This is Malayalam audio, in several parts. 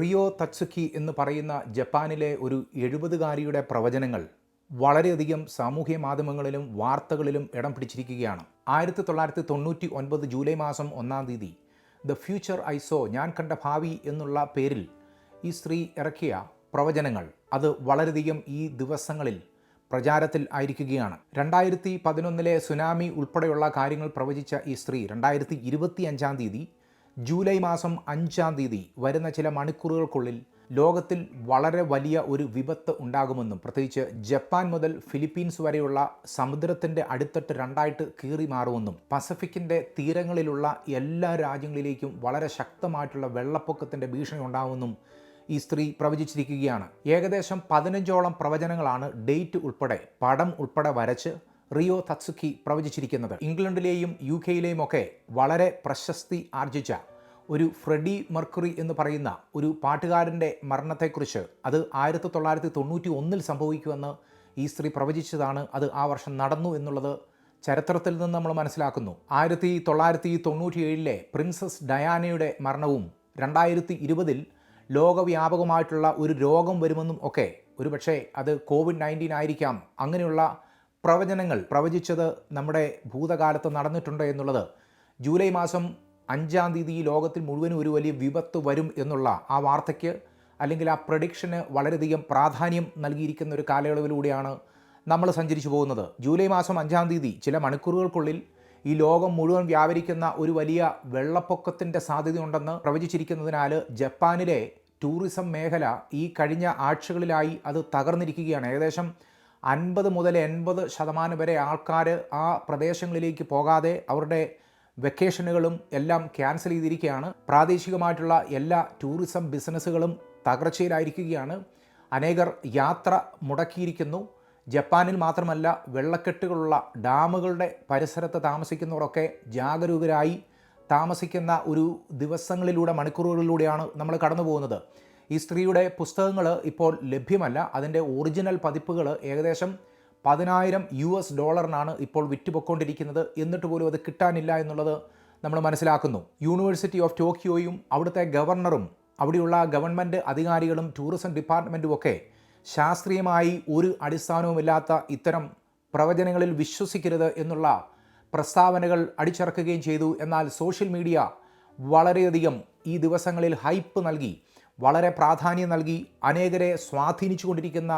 റിയോ തത്സുക്കി എന്ന് പറയുന്ന ജപ്പാനിലെ ഒരു എഴുപതുകാരിയുടെ പ്രവചനങ്ങൾ വളരെയധികം സാമൂഹ്യ മാധ്യമങ്ങളിലും വാർത്തകളിലും ഇടം പിടിച്ചിരിക്കുകയാണ്. ആയിരത്തി തൊള്ളായിരത്തി തൊണ്ണൂറ്റി ഒൻപത് ജൂലൈ മാസം ഒന്നാം തീയതി ദ ഫ്യൂച്ചർ ഐ സോ ഞാൻ കണ്ട ഭാവി എന്നുള്ള പേരിൽ ഈ സ്ത്രീ ഇറക്കിയ പ്രവചനങ്ങൾ അത് വളരെയധികം ഈ ദിവസങ്ങളിൽ പ്രചാരത്തിൽ ആയിരിക്കുകയാണ്. രണ്ടായിരത്തി പതിനൊന്നിലെ സുനാമി ഉൾപ്പെടെയുള്ള കാര്യങ്ങൾ പ്രവചിച്ച ഈ സ്ത്രീ രണ്ടായിരത്തി ഇരുപത്തി അഞ്ചാം തീയതി ജൂലൈ മാസം അഞ്ചാം തീയതി വരുന്ന ചില മണിക്കൂറുകൾക്കുള്ളിൽ ലോകത്തിൽ വളരെ വലിയ ഒരു വിപത്ത് ഉണ്ടാകുമെന്നും പ്രത്യേകിച്ച് ജപ്പാൻ മുതൽ ഫിലിപ്പീൻസ് വരെയുള്ള സമുദ്രത്തിന്റെ അടുത്തട്ട് രണ്ടായിട്ട് കീറി മാറുമെന്നും പസഫിക്കിന്റെ തീരങ്ങളിലുള്ള എല്ലാ രാജ്യങ്ങളിലേക്കും വളരെ ശക്തമായിട്ടുള്ള വെള്ളപ്പൊക്കത്തിന്റെ ഭീഷണി ഉണ്ടാകുമെന്നും ഈ സ്ത്രീ പ്രവചിച്ചിരിക്കുകയാണ്. ഏകദേശം പതിനഞ്ചോളം പ്രവചനങ്ങളാണ് ഡേറ്റ് ഉൾപ്പെടെ പടം ഉൾപ്പെടെ വരച്ച് റിയോ തത്സുക്കി പ്രവചിച്ചിരിക്കുന്നത്. ഇംഗ്ലണ്ടിലെയും യു കെയിലെയും ഒക്കെ വളരെ പ്രശസ്തി ആർജിച്ച ഒരു ഫ്രെഡി മർക്കുറി എന്ന് പറയുന്ന ഒരു പാട്ടുകാരന്റെ മരണത്തെക്കുറിച്ച് അത് ആയിരത്തി തൊള്ളായിരത്തി തൊണ്ണൂറ്റി ഒന്നിൽ സംഭവിക്കുമെന്ന് ഈ സ്ത്രീ പ്രവചിച്ചതാണ്. അത് ആ വർഷം നടന്നു എന്നുള്ളത് ചരിത്രത്തിൽ നിന്ന് നമ്മൾ മനസ്സിലാക്കുന്നു. ആയിരത്തി തൊള്ളായിരത്തി തൊണ്ണൂറ്റി ഏഴിലെ പ്രിൻസസ് ഡയാനയുടെ മരണവും രണ്ടായിരത്തി ഇരുപതിൽ ലോകവ്യാപകമായിട്ടുള്ള ഒരു രോഗം വരുമെന്നും ഒക്കെ. ഒരുപക്ഷെ അത് കോവിഡ് നയന്റീൻ ആയിരിക്കാം. അങ്ങനെയുള്ള പ്രവചനങ്ങൾ പ്രവചിച്ചത് നമ്മുടെ ഭൂതകാലത്ത് നടന്നിട്ടുണ്ട് എന്നുള്ളത് ജൂലൈ മാസം അഞ്ചാം തീയതി ഈ ലോകത്തിൽ മുഴുവനും ഒരു വലിയ വിപത്ത് വരും എന്നുള്ള ആ വാർത്തയ്ക്ക് അല്ലെങ്കിൽ ആ പ്രഡിക്ഷന് വളരെയധികം പ്രാധാന്യം നൽകിയിരിക്കുന്ന ഒരു കാലയളവിലൂടെയാണ് നമ്മൾ സഞ്ചരിച്ചു പോകുന്നത്. ജൂലൈ മാസം അഞ്ചാം തീയതി ചില മണിക്കൂറുകൾക്കുള്ളിൽ ഈ ലോകം മുഴുവൻ വ്യാപരിക്കുന്ന ഒരു വലിയ വെള്ളപ്പൊക്കത്തിന്റെ സാധ്യതയുണ്ടെന്ന് പ്രവചിച്ചിരിക്കുന്നതിനാൽ ജപ്പാനിലെ ടൂറിസം മേഖല ഈ കഴിഞ്ഞ ആഴ്ചകളിലായി അത് തകർന്നിരിക്കുകയാണ്. ഏകദേശം അൻപത് മുതൽ എൺപത് ശതമാനം വരെ ആൾക്കാർ ആ പ്രദേശങ്ങളിലേക്ക് പോകാതെ അവരുടെ വെക്കേഷനുകളും എല്ലാം ക്യാൻസൽ ചെയ്തിരിക്കുകയാണ്. പ്രാദേശികമായിട്ടുള്ള എല്ലാ ടൂറിസം ബിസിനസ്സുകളും തകർച്ചയിലായിരിക്കുകയാണ്. അനേകർ യാത്ര മുടക്കിയിരിക്കുന്നു. ജപ്പാനിൽ മാത്രമല്ല വെള്ളക്കെട്ടുകളുള്ള ഡാമുകളുടെ പരിസരത്ത് താമസിക്കുന്നവരൊക്കെ ജാഗരൂകരായി താമസിക്കുന്ന ഒരു ദിവസങ്ങളിലൂടെ മണിക്കൂറുകളിലൂടെയാണ് നമ്മൾ കടന്നു പോകുന്നത് ഈ സ്ത്രീയുടെ പുസ്തകങ്ങൾ ഇപ്പോൾ ലഭ്യമല്ല. അതിന്റെ ഒറിജിനൽ പതിപ്പുകൾ ഏകദേശം പതിനായിരം യു എസ് ഡോളറിനാണ് ഇപ്പോൾ വിറ്റുപൊക്കൊണ്ടിരിക്കുന്നത് എന്നിട്ട് പോലും അത് കിട്ടാനില്ല എന്നുള്ളത് നമ്മൾ മനസ്സിലാക്കുന്നു. യൂണിവേഴ്സിറ്റി ഓഫ് ടോക്കിയോയും അവിടുത്തെ ഗവർണറും അവിടെയുള്ള ഗവൺമെന്റ് അധികാരികളും ടൂറിസം ഡിപ്പാർട്ട്മെന്റും ഒക്കെ ശാസ്ത്രീയമായി ഒരു അടിസ്ഥാനവുമില്ലാത്ത ഇത്തരം പ്രവചനങ്ങളിൽ വിശ്വസിക്കരുത് എന്നുള്ള പ്രസ്താവനകൾ അടിച്ചിറക്കുകയും ചെയ്തു. എന്നാൽ സോഷ്യൽ മീഡിയ വളരെയധികം ഈ ദിവസങ്ങളിൽ ഹൈപ്പ് നൽകി വളരെ പ്രാധാന്യം നൽകി അനേകരെ സ്വാധീനിച്ചു കൊണ്ടിരിക്കുന്ന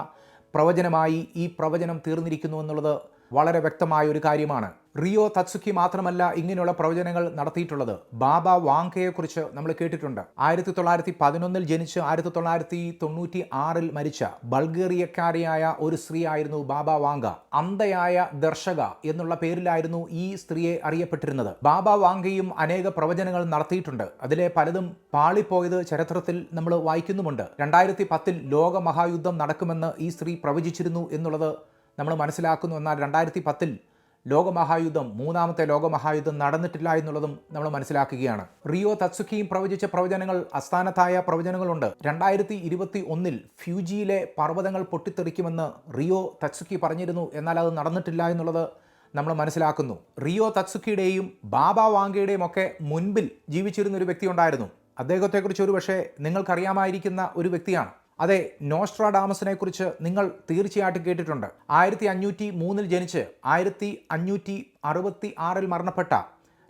പ്രവചനമായി ഈ പ്രവചനം തീർന്നിരിക്കുന്നു എന്നുള്ളത് വളരെ വ്യക്തമായ ഒരു കാര്യമാണ്. റിയോ തത്സുക്കി മാത്രമല്ല ഇങ്ങനെയുള്ള പ്രവചനങ്ങൾ നടത്തിയിട്ടുള്ളത്. ബാബ വാങ്കയെക്കുറിച്ച് നമ്മൾ കേട്ടിട്ടുണ്ട്. ആയിരത്തി തൊള്ളായിരത്തി പതിനൊന്നിൽ ജനിച്ച് ആയിരത്തി തൊള്ളായിരത്തി തൊണ്ണൂറ്റി ആറിൽ മരിച്ച ബൾഗേറിയക്കാരിയായ ഒരു സ്ത്രീ ആയിരുന്നു ബാബ വാങ്ക. അന്ധയായ ദർശക എന്നുള്ള പേരിലായിരുന്നു ഈ സ്ത്രീയെ അറിയപ്പെട്ടിരുന്നത്. ബാബ വാങ്കയും അനേക പ്രവചനങ്ങൾ നടത്തിയിട്ടുണ്ട്. അതിലെ പലതും പാളിപ്പോയത് ചരിത്രത്തിൽ നമ്മൾ വായിക്കുന്നുമുണ്ട്. രണ്ടായിരത്തി പത്തിൽ ലോകമഹായുദ്ധം നടക്കുമെന്ന് ഈ സ്ത്രീ പ്രവചിച്ചിരുന്നു എന്നുള്ളത് നമ്മൾ മനസ്സിലാക്കുന്നു എന്നാൽ രണ്ടായിരത്തി പത്തിൽ ലോകമഹായുദ്ധം മൂന്നാമത്തെ ലോകമഹായുദ്ധം നടന്നിട്ടില്ല എന്നുള്ളതും നമ്മൾ മനസ്സിലാക്കുകയാണ്. റിയോ തത്സുഖിയും പ്രവചിച്ച പ്രവചനങ്ങൾ അസ്ഥാനത്തായ പ്രവചനങ്ങളുണ്ട്. രണ്ടായിരത്തി ഇരുപത്തി ഒന്നിൽ ഫ്യൂജിയിലെ പർവതങ്ങൾ പൊട്ടിത്തെറിക്കുമെന്ന് റിയോ തത്സുഖി പറഞ്ഞിരുന്നു. എന്നാൽ അത് നടന്നിട്ടില്ല എന്നുള്ളത് നമ്മൾ മനസ്സിലാക്കുന്നു. റിയോ തത്സുഖിയുടെയും ബാബ വാങ്കയുടെയും ഒക്കെ മുൻപിൽ ജീവിച്ചിരുന്ന ഒരു വ്യക്തി ഉണ്ടായിരുന്നു. അദ്ദേഹത്തെക്കുറിച്ച് ഒരു പക്ഷേ നിങ്ങൾക്കറിയാമായിരിക്കുന്ന ഒരു വ്യക്തിയാണ്. അതെ നോസ്ട്രാഡാമസിനെ കുറിച്ച് നിങ്ങൾ തീർച്ചയായിട്ടും കേട്ടിട്ടുണ്ട്. ആയിരത്തി അഞ്ഞൂറ്റി മൂന്നിൽ ജനിച്ച് ആയിരത്തി അഞ്ഞൂറ്റി അറുപത്തി ആറിൽ മരണപ്പെട്ട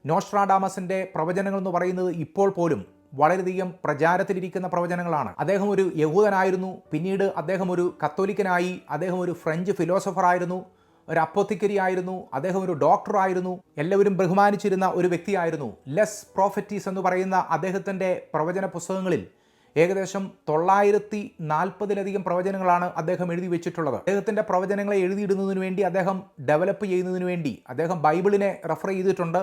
നോസ്ട്രാഡാമസിന്റെ പ്രവചനങ്ങൾ എന്ന് പറയുന്നത് ഇപ്പോൾ പോലും വളരെയധികം പ്രചാരത്തിലിരിക്കുന്ന പ്രവചനങ്ങളാണ്. അദ്ദേഹം ഒരു യഹൂദനായിരുന്നു പിന്നീട് അദ്ദേഹം ഒരു കത്തോലിക്കനായി അദ്ദേഹം ഒരു ഫ്രഞ്ച് ഫിലോസഫറായിരുന്നു ഒരു അപ്പോത്തിക്കരി ആയിരുന്നു അദ്ദേഹം ഒരു ഡോക്ടർ ആയിരുന്നു എല്ലാവരും ബഹുമാനിച്ചിരുന്ന ഒരു വ്യക്തിയായിരുന്നു. ലെസ് പ്രോഫറ്റീസ് എന്ന് പറയുന്ന അദ്ദേഹത്തിന്റെ പ്രവചന പുസ്തകങ്ങളിൽ ഏകദേശം തൊള്ളായിരത്തി നാൽപ്പതിലധികം പ്രവചനങ്ങളാണ് അദ്ദേഹം എഴുതി വെച്ചിട്ടുള്ളത്. അദ്ദേഹത്തിന്റെ പ്രവചനങ്ങളെ എഴുതിയിടുന്നതിന് വേണ്ടി അദ്ദേഹം ഡെവലപ്പ് ചെയ്യുന്നതിന് വേണ്ടി അദ്ദേഹം ബൈബിളിനെ റെഫർ ചെയ്തിട്ടുണ്ട്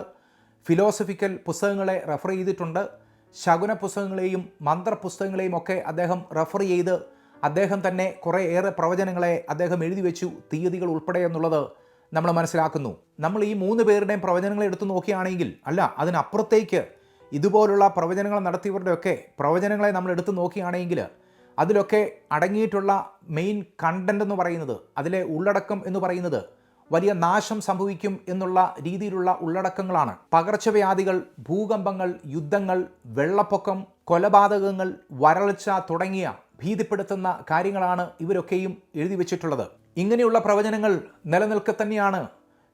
ഫിലോസഫിക്കൽ പുസ്തകങ്ങളെ റെഫർ ചെയ്തിട്ടുണ്ട് ശകുന പുസ്തകങ്ങളെയും മന്ത്ര പുസ്തകങ്ങളെയും ഒക്കെ അദ്ദേഹം റെഫർ ചെയ്ത് അദ്ദേഹം തന്നെ കുറേ ഏറെ പ്രവചനങ്ങളെ അദ്ദേഹം എഴുതി വെച്ചു തീയതികൾ ഉൾപ്പെടെ എന്നുള്ളത് നമ്മൾ മനസ്സിലാക്കുന്നു. നമ്മൾ ഈ മൂന്ന് പേരുടെയും പ്രവചനങ്ങളെ എടുത്തു നോക്കുകയാണെങ്കിൽ അല്ല അതിനപ്പുറത്തേക്ക് ഇതുപോലുള്ള പ്രവചനങ്ങൾ നടത്തിയവരുടെയൊക്കെ പ്രവചനങ്ങളെ നമ്മൾ എടുത്തു നോക്കുകയാണെങ്കിൽ അതിലൊക്കെ അടങ്ങിയിട്ടുള്ള മെയിൻ കണ്ടന്റ് എന്ന് പറയുന്നത് അതിലെ ഉള്ളടക്കം എന്ന് പറയുന്നത് വലിയ നാശം സംഭവിക്കും എന്നുള്ള രീതിയിലുള്ള ഉള്ളടക്കങ്ങളാണ്. പകർച്ചവ്യാധികൾ ഭൂകമ്പങ്ങൾ യുദ്ധങ്ങൾ വെള്ളപ്പൊക്കം കൊലപാതകങ്ങൾ വരൾച്ച തുടങ്ങിയ ഭീതിപ്പെടുത്തുന്ന കാര്യങ്ങളാണ് ഇവരൊക്കെയും എഴുതി വച്ചിട്ടുള്ളത്. ഇങ്ങനെയുള്ള പ്രവചനങ്ങൾ നിലനിൽക്കെ തന്നെയാണ്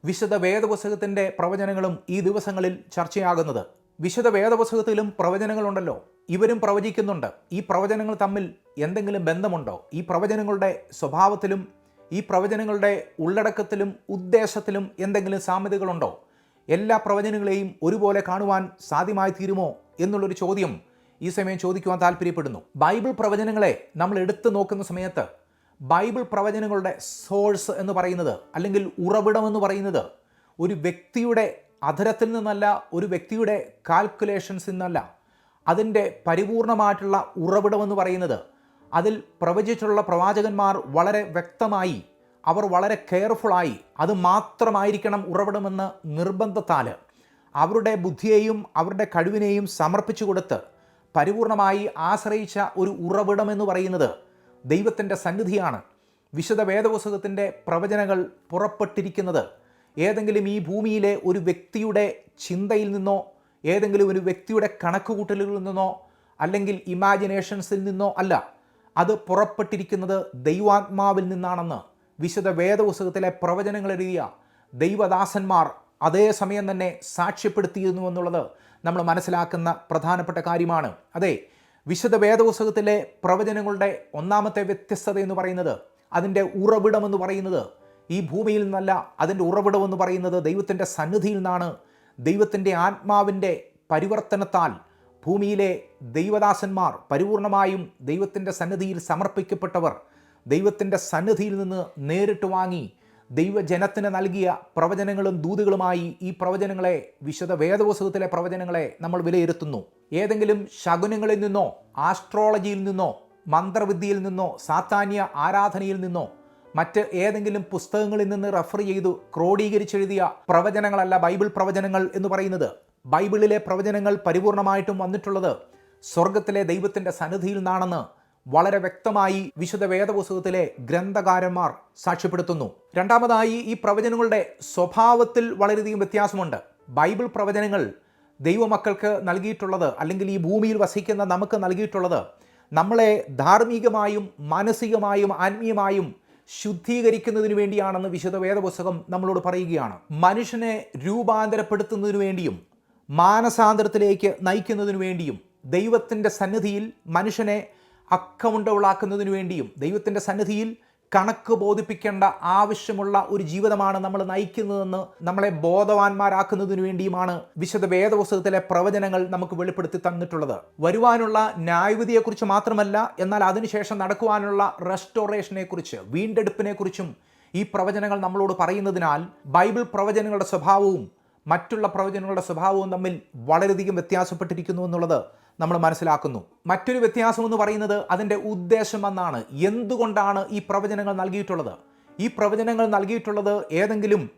വിശുദ്ധ വേദപുസ്തകത്തിന്റെ പ്രവചനങ്ങളും ഈ ദിവസങ്ങളിൽ ചർച്ചയാകുന്നത്. വിശുദ്ധ വേദപുസ്തകത്തിലും പ്രവചനങ്ങളുണ്ടല്ലോ. ഇവരും പ്രവചിക്കുന്നുണ്ട്. ഈ പ്രവചനങ്ങൾ തമ്മിൽ എന്തെങ്കിലും ബന്ധമുണ്ടോ? ഈ പ്രവചനങ്ങളുടെ സ്വഭാവത്തിലും ഈ പ്രവചനങ്ങളുടെ ഉള്ളടക്കത്തിലും ഉദ്ദേശത്തിലും എന്തെങ്കിലും സാമ്യതകളുണ്ടോ? എല്ലാ പ്രവചനങ്ങളെയും ഒരുപോലെ കാണുവാൻ സാധ്യമായി തീരുമോ എന്നുള്ളൊരു ചോദ്യം ഈ സമയം ചോദിക്കുവാൻ താല്പര്യപ്പെടുന്നു ബൈബിൾ പ്രവചനങ്ങളെ നമ്മൾ എടുത്തു നോക്കുന്ന സമയത്ത് ബൈബിൾ പ്രവചനങ്ങളുടെ സോഴ്സ് എന്ന് പറയുന്നത് അല്ലെങ്കിൽ ഉറവിടം എന്ന് പറയുന്നത് ഒരു വ്യക്തിയുടെ അധരത്തിൽ നിന്നല്ല ഒരു വ്യക്തിയുടെ കാൽക്കുലേഷൻസിൽ നിന്നല്ല അതിന്റെ പരിപൂർണമായിട്ടുള്ള ഉറവിടമെന്ന് പറയുന്നത്. അതിൽ പ്രവചിച്ചിട്ടുള്ള പ്രവാചകന്മാർ വളരെ വ്യക്തമായി അവർ വളരെ കെയർഫുള്ളായി അത് മാത്രമായിരിക്കണം ഉറവിടമെന്ന് നിർബന്ധത്താൽ അവരുടെ ബുദ്ധിയെയും അവരുടെ കഴിവിനെയും സമർപ്പിച്ചു കൊടുത്ത് പരിപൂർണമായി ആശ്രയിച്ച ഒരു ഉറവിടമെന്ന് പറയുന്നത് ദൈവത്തിന്റെ സന്നിധിയാണ്. വിശുദ്ധ വേദപുസ്തകത്തിന്റെ പ്രവചനങ്ങൾ പുറപ്പെട്ടിരിക്കുന്നത് ഏതെങ്കിലും ഈ ഭൂമിയിലെ ഒരു വ്യക്തിയുടെ ചിന്തയിൽ നിന്നോ ഏതെങ്കിലും ഒരു വ്യക്തിയുടെ കണക്കുകൂട്ടലുകളിൽ നിന്നോ അല്ലെങ്കിൽ ഇമാജിനേഷൻസിൽ നിന്നോ അല്ല അത് പുറപ്പെട്ടിരിക്കുന്നത് ദൈവാത്മാവിൽ നിന്നാണെന്ന് വിശുദ്ധ വേദപുസ്തകത്തിലെ പ്രവചനങ്ങൾ എഴുതിയ ദൈവദാസന്മാർ അതേ സമയം തന്നെ സാക്ഷ്യപ്പെടുത്തിയിരുന്നു എന്നുള്ളത് നമ്മൾ മനസ്സിലാക്കുന്ന പ്രധാനപ്പെട്ട കാര്യമാണ്. അതെ വിശുദ്ധ വേദപുസ്തകത്തിലെ പ്രവചനങ്ങളുടെ ഒന്നാമത്തെ വ്യത്യസ്തത എന്ന് പറയുന്നത് അതിന്റെ ഉറവിടമെന്ന് പറയുന്നത് ഈ ഭൂമിയിൽ നിന്നല്ല അതിന്റെ ഉറവിടമെന്ന് പറയുന്നത് ദൈവത്തിന്റെ സന്നിധിയിൽ നിന്നാണ്. ദൈവത്തിന്റെ ആത്മാവിന്റെ പരിവർത്തനത്താൽ ഭൂമിയിലെ ദൈവദാസന്മാർ പരിപൂർണമായും ദൈവത്തിന്റെ സന്നിധിയിൽ സമർപ്പിക്കപ്പെട്ടവർ ദൈവത്തിന്റെ സന്നിധിയിൽ നിന്ന് നേരിട്ട് വാങ്ങി ദൈവജനത്തിന് നൽകിയ പ്രവചനങ്ങളും ദൂതുകളുമായി ഈ പ്രവചനങ്ങളെ വിശുദ്ധ വേദപുസ്തകത്തിലെ പ്രവചനങ്ങളെ നമ്മൾ വിലയിരുത്തുന്നു. ഏതെങ്കിലും ശകുനങ്ങളിൽ നിന്നോ ആസ്ട്രോളജിയിൽ നിന്നോ മന്ത്രവിദ്യയിൽ നിന്നോ സാത്താന്യ ആരാധനയിൽ നിന്നോ മറ്റ് ഏതെങ്കിലും പുസ്തകങ്ങളിൽ നിന്ന് റഫർ ചെയ്തു ക്രോഡീകരിച്ചെഴുതിയ പ്രവചനങ്ങളല്ല ബൈബിൾ പ്രവചനങ്ങൾ എന്ന് പറയുന്നത്. ബൈബിളിലെ പ്രവചനങ്ങൾ പരിപൂർണമായിട്ടും വന്നിട്ടുള്ളത് സ്വർഗത്തിലെ ദൈവത്തിന്റെ സന്നിധിയിൽ നിന്നാണെന്ന് വളരെ വ്യക്തമായി വിശുദ്ധ വേദപുസ്തകത്തിലെ ഗ്രന്ഥകാരന്മാർ സാക്ഷ്യപ്പെടുത്തുന്നു. രണ്ടാമതായി ഈ പ്രവചനങ്ങളുടെ സ്വഭാവത്തിൽ വളരെയധികം വ്യത്യാസമുണ്ട്. ബൈബിൾ പ്രവചനങ്ങൾ ദൈവമക്കൾക്ക് നൽകിയിട്ടുള്ളത് അല്ലെങ്കിൽ ഈ ഭൂമിയിൽ വസിക്കുന്ന നമുക്ക് നൽകിയിട്ടുള്ളത് നമ്മളെ ധാർമ്മികമായും മാനസികമായും ആത്മീയമായും ശുദ്ധീകരിക്കുന്നതിന് വേണ്ടിയാണെന്ന് വിശുദ്ധ വേദപുസ്തകം നമ്മളോട് പറയുകയാണ്. മനുഷ്യനെ രൂപാന്തരപ്പെടുത്തുന്നതിനു വേണ്ടിയും മാനസാന്തരത്തിലേക്ക് നയിക്കുന്നതിനു വേണ്ടിയും ദൈവത്തിന്റെ സന്നിധിയിൽ മനുഷ്യനെ അക്കമുണ്ടവളാക്കുന്നതിനു വേണ്ടിയും ദൈവത്തിന്റെ സന്നിധിയിൽ കണക്ക് ബോധിപ്പിക്കേണ്ട ആവശ്യമുള്ള ഒരു ജീവിതമാണ് നമ്മൾ നയിക്കുന്നതെന്ന് നമ്മളെ ബോധവാന്മാരാക്കുന്നതിനു വേണ്ടിയുമാണ് വിശദ വേദപുസ്തകത്തിലെ പ്രവചനങ്ങൾ നമുക്ക് വെളിപ്പെടുത്തി തന്നിട്ടുള്ളത്. വരുവാനുള്ള ന്യായവിധിയെക്കുറിച്ച് മാത്രമല്ല എന്നാൽ അതിനുശേഷം നടക്കുവാനുള്ള റെസ്റ്റോറേഷനെ കുറിച്ച് വീണ്ടെടുപ്പിനെ കുറിച്ചും ഈ പ്രവചനങ്ങൾ നമ്മളോട് പറയുന്നതിനാൽ ബൈബിൾ പ്രവചനങ്ങളുടെ സ്വഭാവവും മറ്റുള്ള പ്രവചനങ്ങളുടെ സ്വഭാവവും തമ്മിൽ വളരെയധികം വ്യത്യാസപ്പെട്ടിരിക്കുന്നു എന്നുള്ളത് നമ്മൾ മനസ്സിലാക്കുന്നു. മറ്റൊരു വ്യത്യാസം എന്ന് പറയുന്നത് അതിന്റെ ഉദ്ദേശം എന്നാണ്. എന്തുകൊണ്ടാണ് ഈ പ്രവചനങ്ങൾ നൽകിയിട്ടുള്ളത്? ഈ പ്രവചനങ്ങൾ നൽകിയിട്ടുള്ളത് ഏതെങ്കിലും